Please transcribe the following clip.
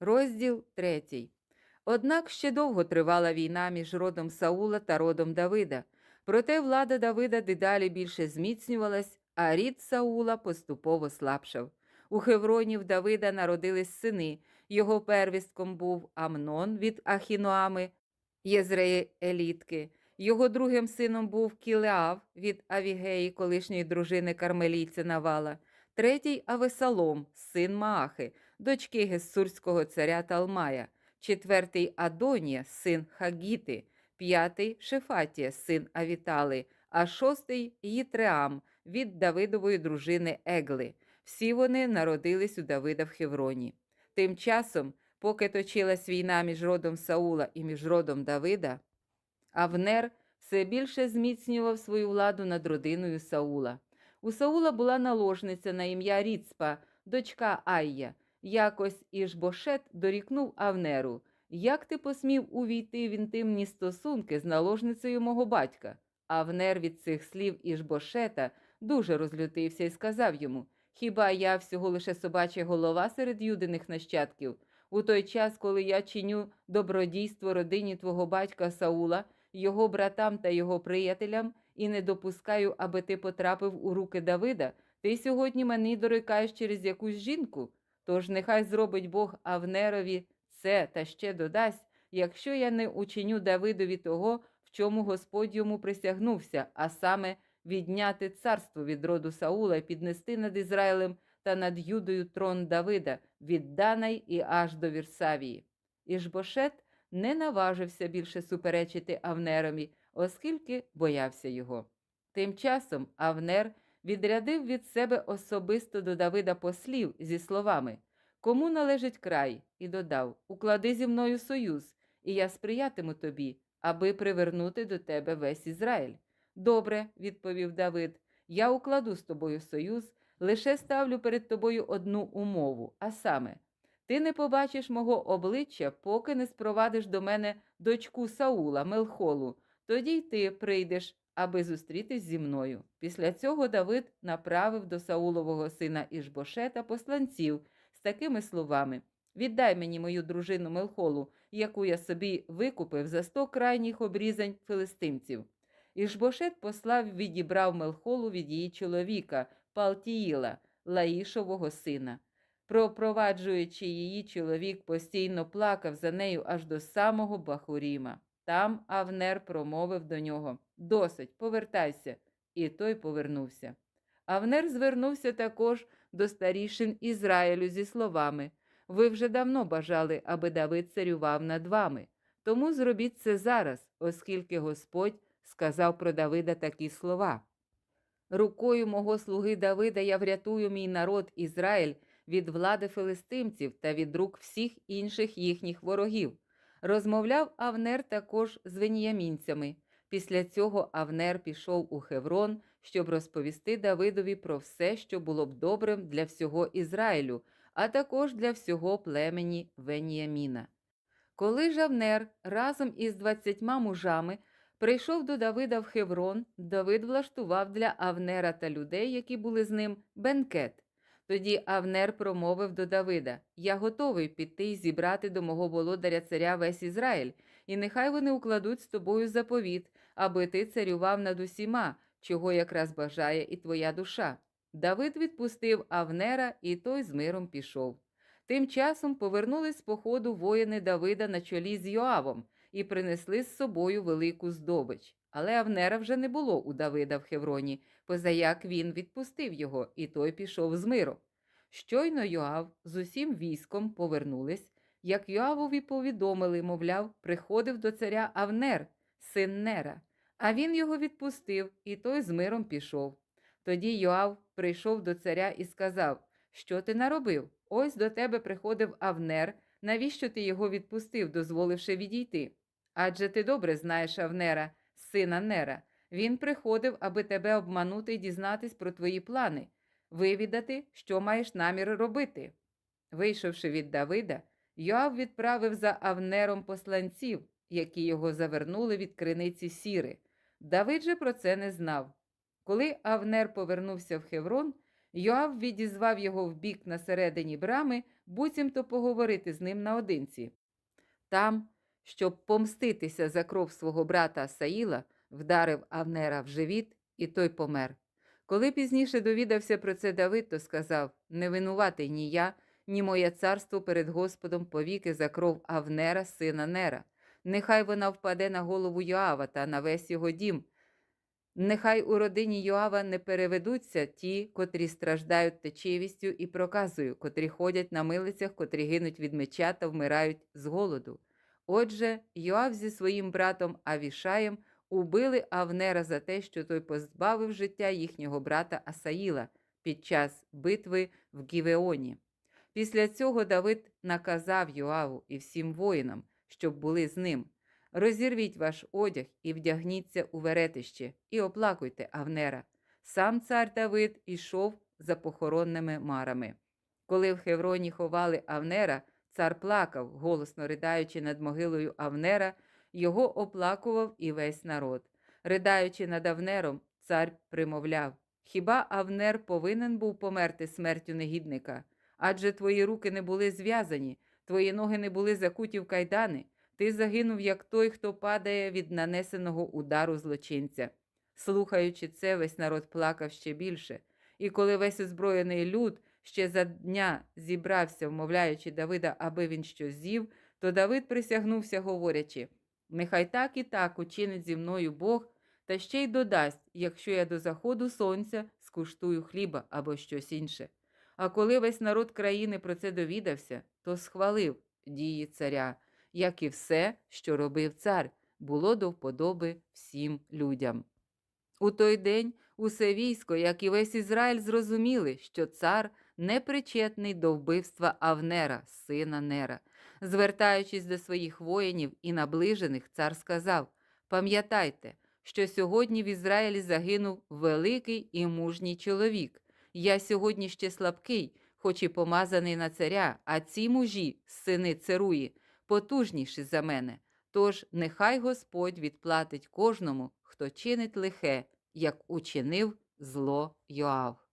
Розділ третій. Однак ще довго тривала війна між родом Саула та родом Давида. Проте влада Давида дедалі більше зміцнювалась, а рід Саула поступово слабшав. У Хевроні в Давида народились сини. Його первістком був Амнон від Ахіноами, Єзреїлітки. Його другим сином був Кілеав від Авігеї, колишньої дружини кармелійця Навала, третій Авесалом, син Маахи, дочки Гессурського царя Талмая, четвертий Адонія, син Хагіти, п'ятий Шефатія, син Авітали, а шостий Їтреам від Давидової дружини Егли. Всі вони народились у Давида в Хевроні. Тим часом, поки точилась війна між родом Саула і між родом Давида, Авнер все більше зміцнював свою владу над родиною Саула. У Саула була наложниця на ім'я Ріцпа, дочка Айя. Якось Ішбошет дорікнув Авнеру, як ти посмів увійти в інтимні стосунки з наложницею мого батька? Авнер від цих слів Ішбошета дуже розлютився і сказав йому: Хіба я всього лише собача голова серед юдиних нащадків? У той час, коли я чиню добродійство родині твого батька Саула, його братам та його приятелям, і не допускаю, аби ти потрапив у руки Давида, ти сьогодні мені дорикаєш через якусь жінку. Тож нехай зробить Бог Авнерові це та ще додасть, якщо я не учиню Давидові того, в чому Господь йому присягнувся, а саме відняти царство від роду Саула і піднести над Ізраїлем та над Юдою трон Давида від Данай і аж до Вірсавії. Ішбошет не наважився більше суперечити Авнерові, оскільки боявся його. Тим часом Авнер відрядив від себе особисто до Давида послів зі словами Кому належить край? і додав Уклади зі мною союз, і я сприятиму тобі, аби привернути до тебе весь Ізраїль. Добре, відповів Давид, я укладу з тобою союз, лише ставлю перед тобою одну умову, а саме, ти не побачиш мого обличчя, поки не спровадиш до мене дочку Саула, Мелхолу, тоді й ти прийдеш, аби зустрітись зі мною. Після цього Давид направив до Саулового сина Ішбошета посланців з такими словами: Віддай мені мою дружину Мелхолу, яку я собі викупив за сто крайніх обрізань филистимців. Ішбошет послав відібрав Мелхолу від її чоловіка, Палтіїла, Лаїшового сина. Пропроваджуючи її, чоловік постійно плакав за нею аж до самого Бахуріма. Там Авнер промовив до нього Досить, повертайся. І той повернувся. Авнер звернувся також до старішин Ізраїлю зі словами Ви вже давно бажали, аби Давид царював над вами. Тому зробіть це зараз, оскільки Господь сказав про Давида такі слова. Рукою мого слуги Давида я врятую мій народ Ізраїль від влади филистимців та від рук всіх інших їхніх ворогів. Розмовляв Авнер також з веніямінцями. Після цього Авнер пішов у Хеврон, щоб розповісти Давидові про все, що було б добрим для всього Ізраїлю, а також для всього племені Веніяміна. Коли ж Авнер разом із двадцятьма мужами прийшов до Давида в Хеврон, Давид влаштував для Авнера та людей, які були з ним, бенкет. Тоді Авнер промовив до Давида: Я готовий піти і зібрати до мого володаря царя весь Ізраїль, і нехай вони укладуть з тобою заповіт, аби ти царював над усіма, чого якраз бажає і твоя душа. Давид відпустив Авнера, і той з миром пішов. Тим часом повернулись з походу воїни Давида на чолі з Йоавом і принесли з собою велику здобич. Але Авнера вже не було у Давида в Хевроні, позаяк він відпустив його, і той пішов з миром. Щойно Йоав з усім військом повернулись, як Йоавові повідомили, мовляв, приходив до царя Авнер, син Нера, а він його відпустив, і той з миром пішов. Тоді Йоав прийшов до царя і сказав: Що ти наробив? Ось до тебе приходив Авнер, навіщо ти його відпустив, дозволивши відійти? Адже ти добре знаєш Авнера, сина Нера. Він приходив, аби тебе обманути і дізнатись про твої плани, вивідати, що маєш намір робити. Вийшовши від Давида, Йоав відправив за Авнером посланців, які його завернули від криниці сіри. Давид же про це не знав. Коли Авнер повернувся в Хеврон, Йоав відізвав його в бік на середині брами, буцімто поговорити з ним наодинці. Там, щоб помститися за кров свого брата Асаїла, вдарив Авнера в живіт, і той помер. Коли пізніше довідався про це Давид, то сказав: Не винуватий ні я, ні моє царство перед Господом повіки за кров Авнера, сина Нера. Нехай вона впаде на голову Йоава та на весь його дім. Нехай у родині Йоава не переведуться ті, котрі страждають течивістю і проказою, котрі ходять на милицях, котрі гинуть від меча та вмирають з голоду. Отже, Йоав зі своїм братом Авішаєм убили Авнера за те, що той позбавив життя їхнього брата Асаїла під час битви в Гівеоні. Після цього Давид наказав Йоаву і всім воїнам, щоб були з ним. Розірвіть ваш одяг і вдягніться у веретище, і оплакуйте Авнера. Сам цар Давид ішов за похоронними марами. Коли в Хевроні ховали Авнера, цар плакав, голосно ридаючи над могилою Авнера, його оплакував і весь народ. Ридаючи над Авнером, цар примовляв: Хіба Авнер повинен був померти смертю негідника? Адже твої руки не були зв'язані, твої ноги не були закуті в кайдани. Ти загинув, як той, хто падає від нанесеного удару злочинця. Слухаючи це, весь народ плакав ще більше. І коли весь озброєний люд ще за дня зібрався, вмовляючи Давида, аби він щось з'їв, то Давид присягнувся, говорячи: Нехай так і так учинить зі мною Бог, та ще й додасть, якщо я до заходу сонця скуштую хліба або щось інше. А коли весь народ країни про це довідався, то схвалив дії царя, як і все, що робив цар, було до вподоби всім людям. У той день усе військо, як і весь Ізраїль, зрозуміли, що цар непричетний до вбивства Авнера, сина Нера. Звертаючись до своїх воїнів і наближених, цар сказав: Пам'ятайте, що сьогодні в Ізраїлі загинув великий і мужній чоловік. Я сьогодні ще слабкий, хоч і помазаний на царя, а ці мужі, сини царуї, потужніші за мене. Тож нехай Господь відплатить кожному, хто чинить лихе, як учинив зло Йоав.